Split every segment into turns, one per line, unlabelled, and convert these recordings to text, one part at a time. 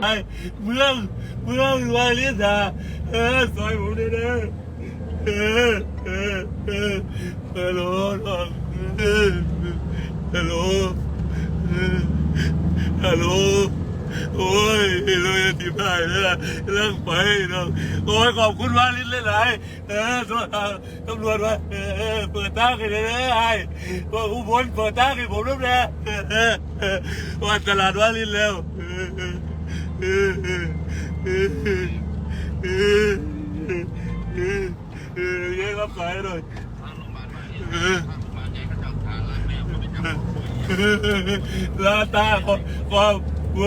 ไอ้เมืองเมืองวาลิสาเออซอยผมด้วยนะเออเออเออฮัลโหลน้องเออฮัลโหลเออฮัลโหลโอ้ยเราจะตีพายแล้วล่ะเรื่องไปน้องโอ้ยขอบคุณวาลิสหลายๆเออตำรวจตำรวจว่าเออเปิดทาให้เลยนะไอ้ว่าอุบลเปิดทาให้ผมด้วยนะเออเออเออว่าตลาดวาลิสแล้ว เออเออเออเออเออเออเออเออแยกรับสายหน่อยลาตาความเ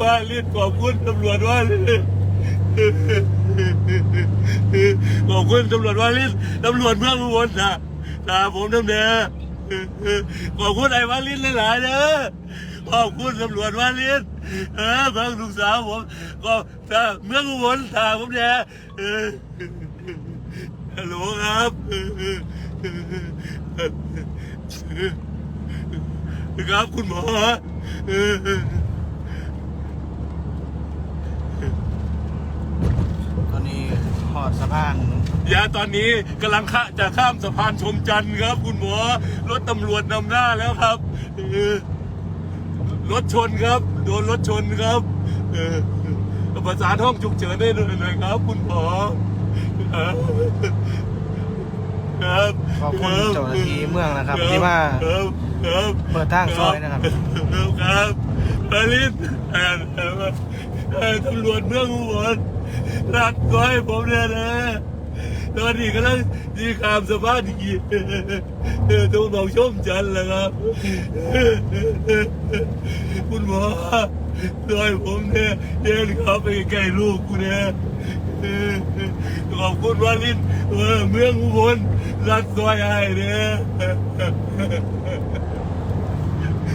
ว่าลิ้นขอบคุณตำรวจว่าลิขอบคุณตำรวจว่าลิ้นตำรวจเมืองอุบลนะตาผมน้ำเด้อขอบคุณไอ้วาลินหลายๆเด้อ ขอบคุณตำรวจวาลินเออเพิ่งลูกสาวผมก็ถ้าเมื่อกุบลถามผมเนี่ยเออฮัลโหลครับเออครับคุณหมอเออ
ตอนนี้หอดสะพาน
ยาตอนนี้กำลังข้าจะข้ามสะพานชมจันทร์ครับ คุณหมอรถตำรวจนำหน้าแล้วครับเออ รถชนครับ โดนรถชนครับเออประสานห้องฉุกเฉินได้เลยนะครับ คุณหมอครับครับ
ขอบคุณเจ้าหน้าที่เมืองนะครับ ที่มา
ครับครับ
เปิดทางซอยนะครับ
ครับครับมาลินเอ่อเอ่อเอ่อตำรวจเมืองอุบลรัดก้อยผมเนี่ยนะ ตอนนี้กำลังดีขามสะพานอีกเอองหนองชมจันแหละครับ คุณหมอซอยผมเนี่ยเดินเข้าไปใกล้ลูกกูเนี่ยขอบคุณวาลินเออเมืองอุบลรัดซอยไอ้เนี่ย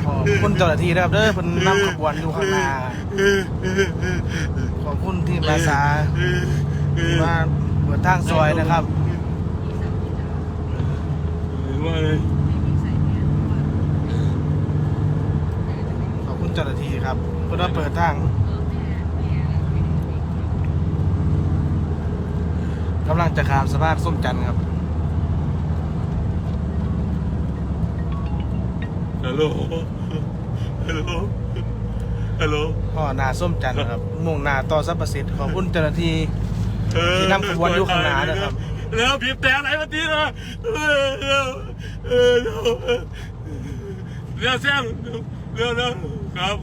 ขอบคุณเจ้าหน้าที่นะครับเด้อเป็นนำขบวนอยู่ข้างหน้าขอบคุณที่มาสาที่มา เปิดทางซอยนะครับ
ว่าเลย
ขอบคุณเจ้าหน้าที่ครับเพื่อเปิดทางกำลังจะขามสะพานส้มจันทร์ครับ
ฮัลโหลฮัลโหลฮัลโหล
พ่อนาส้มจันทร์นะครับมุ่งหน้าต่อสัพประสิทธิ์ขอบคุณเจ้าหน้าที่ ที่นำขบวนอยู่ข้างหน้านะครับ
แล้วบีบแต่อะไรมาทีนะเออเอแซงเร็วเร็วครับ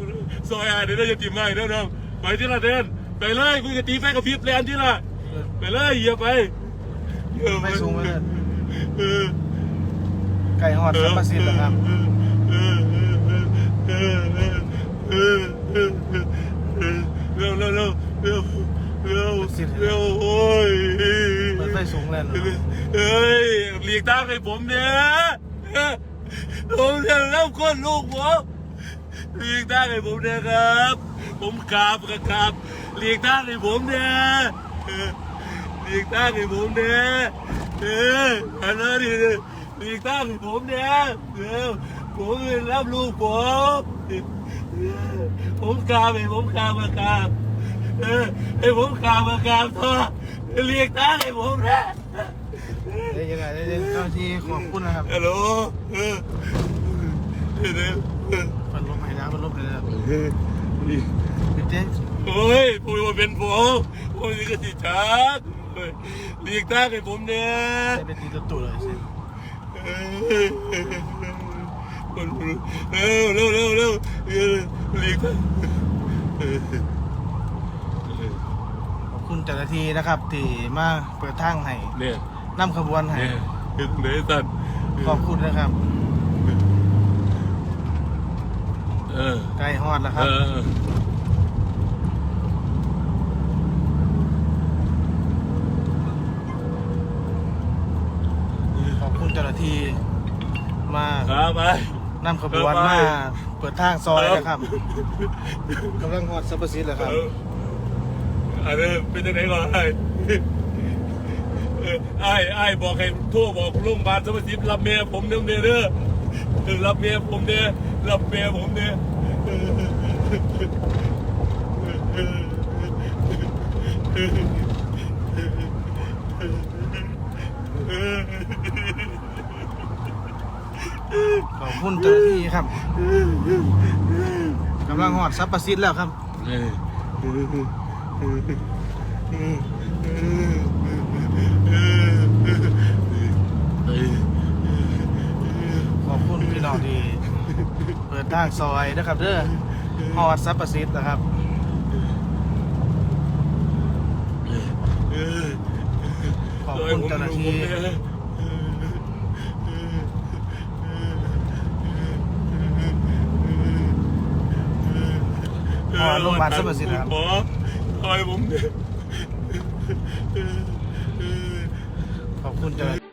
ซอยอาเดี๋ยวจะตีไม้เร็วเร็วไปที่ละเดินไปเลยคุยกับตีไฟกับพริบแลนที่ละไปเลยเหยียบไปเหยียบ
ไปสูงไปเลยไก่หอดสัพปะสิทธิ์เหรอครับ
เร็วเร็วเร็ว วเร็วเร็วโอ้ย
เปิดไฟสูงเลยเหรอ
เฮ้ยหลีกทางให้ผมเนี่ยผมจะเล่าคนลูกผมหลีกทางให้ผมเนี่ยครับ ผมกราบกับกราบหลีกทางให้ผมเนี่ยหลีกทางให้ผมเนี่ยเอออันนั้นนี่หลีกทางให้ผมเนี่ยเร็วผมจะรับลูกผมผมกราบให้ผมกราบกับกราบ เออให้ผมกราบกับกราบเถอะหลีกทาให้ผมนี่ย
ได้ยังไงได้ยังเจ้าที่ขอบคุณนะครับ
ฮัลโหลเออเดี๋ยวเดี๋ยวเออ
เปิดลมให้แล้วเปิดลมให้แล้ว
เออ
ปิดเจ๊
โอ้ยผมว่าเป็นผมผมนี่ก็ติดชัดเฮ้ยกทาให้ผมเนี่ย
ใส่เป็นตีตุ่ๆเลยสิ
เออเร็วเร็วเร็วเร็วเออหลีกทา เออ
ขอบคุณเจ้าหน้าที่นะครับที่มาเปิดทางให้
เนี่ย
นำขบวนให้
เนี่ยถึงไหนสัน
ขอบคุณนะครับ
เออ
ไก่ฮอดแล้วค
เอ
รับ
อ
ขอบคุณเจ้าหน้าที่มา
ครับไป
นำขบวนมาเปิดทางซอยนะครับกำลังฮอดสัพประสิทธิ์แล้วครับ
อั นนี้เป็นยังไงก่อนไอ้เออไอ้ไอ้บอกให้โทรบอกโรงพยาบาลสมศิษย์รับเมียผมเด้อเด้อเด้อเออรับเมียผมเด้อรับเมียผมเด้อเออขอบคุณเจ้าหน้าที่ครับกำลังหอดซับประสิทธิ์แล้วครับ ขอบคุณพี่น้องที่เปิดทางซอยนะครับเด้อหอดซับประสิทธิ์นะครับขอบคุณเจ้าหน้าที่อ๋อโรงพยาบาลสรรพสิทธิ์ครับ
อยผมเนี่ย
ขอบคุณจ้า